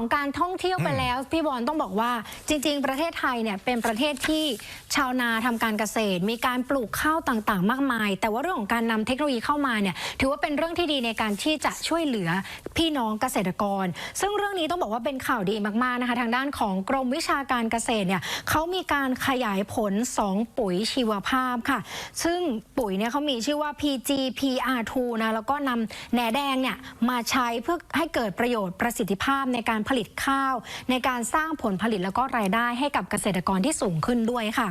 ของการท่องเที่ยวไปแล้ว พี่บอลต้องบอกว่าจริง ๆ ประเทศไทยเนี่ยเป็นประเทศที่ชาวนาทำการเกษตร มีการปลูกข้าวต่างๆ มากมาย แต่ว่าเรื่องของการนำเทคโนโลยีเข้ามาเนี่ยถือว่าเป็นเรื่องที่ดีในการที่จะช่วยเหลือพี่น้องเกษตรกร ซึ่งเรื่องนี้ต้องบอกว่าเป็นข่าวดีมากๆนะคะทางด้านของกรมวิชาการเกษตรเนี่ยเขามีการขยายผล 2 ปุ๋ยชีวภาพค่ะ ซึ่งปุ๋ยเนี่ยเขามีชื่อว่า PG PR2 นะแล้วก็นำแหนแดงเนี่ยมาใช้เพื่อให้เกิดประโยชน์ประสิทธิภาพในการผลิตข้าว ในการสร้างผลผลิตแล้วก็รายได้ให้กับเกษตรกรที่สูงขึ้นด้วยค่ะ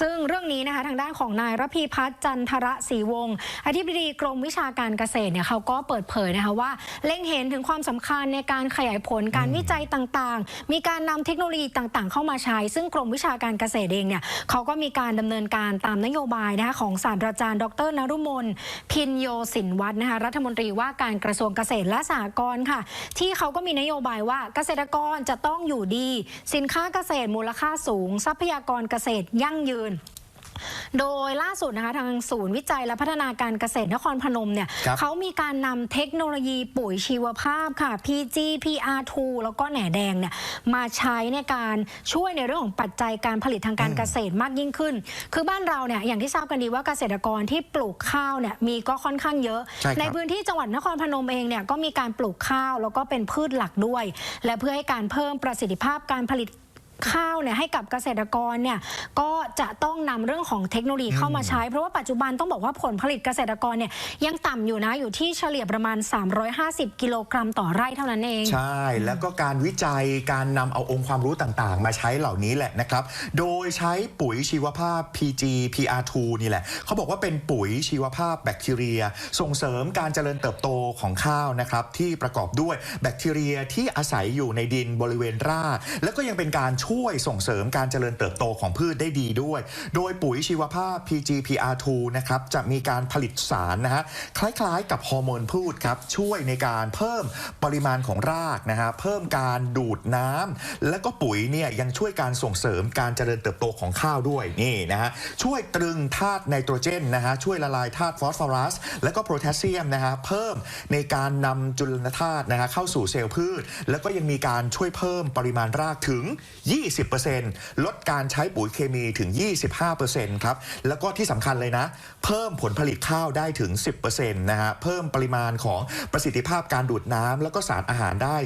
ซึ่งเรื่องนี้นะคะทางด้านของนายรพีพัฒน์จันทระศรีวงศ์อธิบดีกรมวิชาการเกษตรเนี่ยเขาก็เปิดเผยนะคะว่าเล็งเห็นถึงความสำคัญในการขยายผลการวิจัยต่างๆ มีการนำเทคโนโลยีต่างๆ เข้ามาใช้ ซึ่งกรมวิชาการเกษตรเองเนี่ยเขาก็มีการดำเนินการตามนโยบายนะคะของศาสตราจารย์ ดรนรุมนพินโยสินวัฒน์นะคะรัฐมนตรีว่าการกระทรวงเกษตรและสหกรณ์ค่ะ ที่เขาก็มีนโยบายว่าเกษตรกรจะต้องอยู่ดี สินค้าเกษตรมูลค่าสูง ทรัพยากรเกษตรยั่งยืน โดยล่าสุดนะคะทางศูนย์วิจัยและพัฒนาการเกษตรนครพนมเนี่ยครับเขามีการนำเทคโนโลยีปุ๋ยชีวภาพค่ะ PG PR2 แล้วก็แหน่แดงเนี่ยมาใช้ในการช่วยในเรื่องของปัจจัยการผลิตทางการเกษตรมากยิ่งขึ้น คือบ้านเราเนี่ยอย่างที่ทราบกันดีว่าเกษตรกรที่ปลูกข้าวเนี่ยมีก็ค่อนข้างเยอะใช่ครับในพื้นที่จังหวัดนครพนมเองเนี่ยก็มีการปลูกข้าวแล้วก็เป็นพืชหลักด้วย และเพื่อให้การเพิ่มประสิทธิภาพการผลิต ข้าวเนี่ยให้กับเกษตรกรเนี่ยก็จะต้องนำเรื่องของเทคโนโลยีเข้ามาใช้ เพราะว่าปัจจุบันต้องบอกว่าผลผลิตเกษตรกรเนี่ยยังต่ำอยู่นะอยู่ที่เฉลี่ยประมาณ 350 กิโลกรัมต่อไร่เท่านั้นเอง ใช่ แล้วก็การวิจัยการนำเอาองค์ความรู้ต่างๆ มาใช้เหล่านี้แหละนะครับ โดยใช้ปุ๋ยชีวภาพ PG PR2 นี่แหละเขาบอกว่าเป็นปุ๋ยชีวภาพแบคทีเรีย ส่งเสริมการเจริญเติบโตของข้าวนะครับที่ประกอบด้วยแบคทีเรียที่อาศัยอยู่ในดินบริเวณรากแล้วก็ยังเป็นการช่วยช่วยส่งเสริมการเจริญเติบโตของพืชได้ดีด้วย โดยปุ๋ยชีวภาพ PG PR2 นะครับจะมีการผลิตสารนะฮะคล้ายๆ กับฮอร์โมนพืชครับช่วยในการเพิ่มปริมาณของรากนะฮะเพิ่มการดูดน้ำและก็ปุ๋ยเนี่ยยังช่วยการส่งเสริมการเจริญเติบโตของข้าวด้วยนี่นะฮะช่วยตรึงธาตุไนโตรเจนนะฮะช่วยละลายธาตุฟอสฟอรัส และก็โพแทสเซียมนะฮะเพิ่มในการนำจุลธาตุนะฮะเข้าสู่เซลล์พืช แล้วก็ยังมีการช่วยเพิ่มปริมาณรากถึง20ลดการใช้ปุ๋ยเคมีถึง 25%ครับ แล้วก็ที่สำคัญเลยนะ เพิ่มผลผลิตข้าวได้ถึง 10%นะฮะ เพิ่มปริมาณของประสิทธิภาพการดูดน้ำแล้วก็สารอาหารได้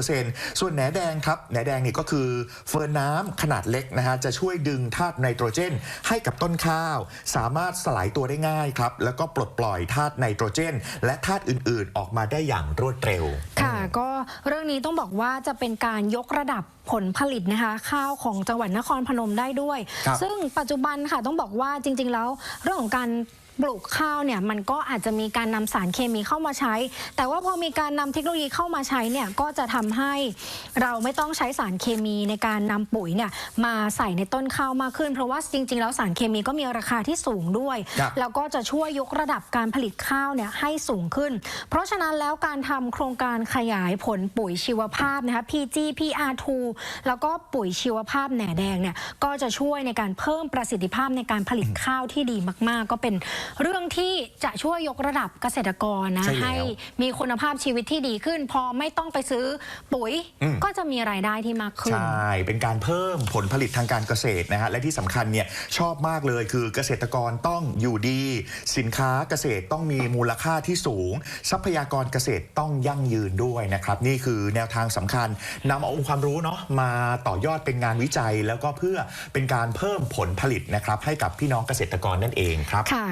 15%ส่วนแหนแดงครับ แหนแดงนี่ก็คือเฟิร์นน้ำขนาดเล็กนะฮะ จะช่วยดึงธาตุไนโตรเจน ให้กับต้นข้าว สามารถสลายตัวได้ง่ายครับ แล้วก็ปลดปล่อยธาตุไนโตรเจน และธาตุอื่น ๆ ออกมาได้อย่างรวดเร็ว ค่ะ ก็เรื่องนี้ต้องบอกว่าจะเป็นการยกระดับผลผลิตนะคะข้าวของจังหวัดนครพนมได้ด้วยครับซึ่งปัจจุบันค่ะต้องบอกว่าจริง ๆ แล้วเรื่องของการ ปลูกข้าวเนี่ยมันก็อาจจะมีการนำสารเคมีเข้ามาใช้ แต่ว่าพอมีการนำเทคโนโลยีเข้ามาใช้เนี่ยก็จะทำให้เราไม่ต้องใช้สารเคมีในการนำปุ๋ยเนี่ยมาใส่ในต้นข้าวมากขึ้น เพราะว่าจริง ๆ แล้วสารเคมีก็มีราคาที่สูงด้วยครับแล้วก็จะช่วยยกระดับการผลิตข้าวเนี่ยให้สูงขึ้น เพราะฉะนั้นแล้วการทำโครงการขยายผลปุ๋ยชีวภาพนะคะ PG PR2 แล้วก็ปุ๋ยชีวภาพแหน่แดงเนี่ยก็จะช่วยในการเพิ่มประสิทธิภาพในการผลิตข้าวที่ดีมาก ๆ ก็เป็นเรื่องที่จะช่วยยกระดับเกษตรกรนะใช่แล้วให้มีคุณภาพชีวิตที่ดีขึ้น พอไม่ต้องไปซื้อปุ๋ยอืม ก็จะมีรายได้ที่มากขึ้น ใช่ เป็นการเพิ่มผลผลิตทางการเกษตรนะฮะ และที่สำคัญเนี่ยชอบมากเลยคือเกษตรกรต้องอยู่ดี สินค้าเกษตรต้องมีมูลค่าที่สูง ทรัพยากรเกษตรต้องยั่งยืนด้วยนะครับ นี่คือแนวทางสำคัญนำเอาองค์ความรู้เนาะมาต่อยอดเป็นงานวิจัย แล้วก็เพื่อเป็นการเพิ่มผลผลิตนะครับให้กับพี่น้องเกษตรกรนั่นเองครับ ค่ะ